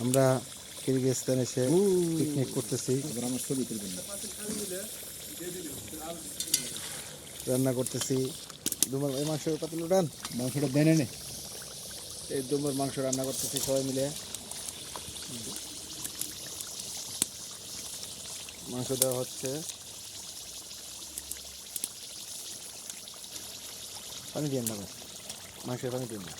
আমরা কিরগিজস্তান এসে পিকনিক করতেছি। রান্না করতেছি। দুমার এই মাংস কত উঠান মাংসটা দেনে নে। এই দুমার মাংস রান্না করতেছি সবাই মিলে। মাংস দেওয়া হচ্ছে। পানি দিয়ে না মাংসের পানি দিয়ে না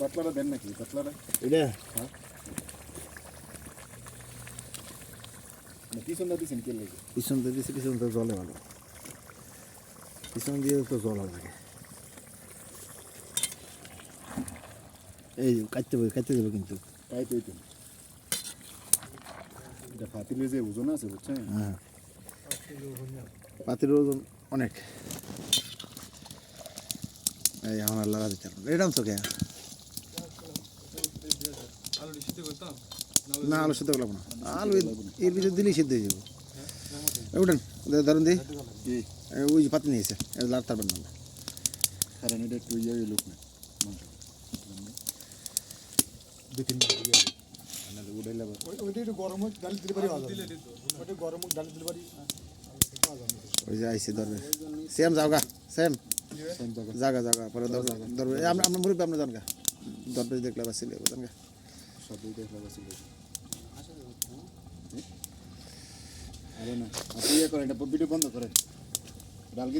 পাতলাটা দেন নাকি? পাতলাটা? এটা? না পিছনটা দিছেন কে লাগে? পিছন দিয়ে দিচ্ছে পিছন জলে ভালো। পিছন দিয়ে তো জল লাগে। এই কাটতে হবে কাটতে দেবে কিন্তু। তাই তো তো। এটা ফাতিলে যে ওজন আছে বুঝছেন? হ্যাঁ। পাতির ওজন অনেক। এই আমার লাগা দিতে এরকম তো কে? না আলু সিদ্ধ করলাম না। আলু এর- ভিতরে দিলেই সিদ্ধ হয়ে যাব। উঠেন দে- ধরুন এই ওই যে পাতি নিয়েছে লাড় তারবেন না কারণ এটা একটু ইয়ে লোক না মাংস। দুই তিন উঠাইলে আবার ওইটা একটু গরম হোক ডালি দিতে পারি ওইটা গরম হোক ডালি দিতে পারি। ওই যে আইসে ধরবে। সেম যাওগা সেম সেম জাগা জাগা পরে ধরবে ধরবে। আমরা আমরা মুরব্বী আমরা জানগা দেখলে আবার সিলে জানগা সব দিকে লাগা ছিল আরে না আপনি ইয়ে করেন এটা ভিডিও বন্ধ করেন ডালকি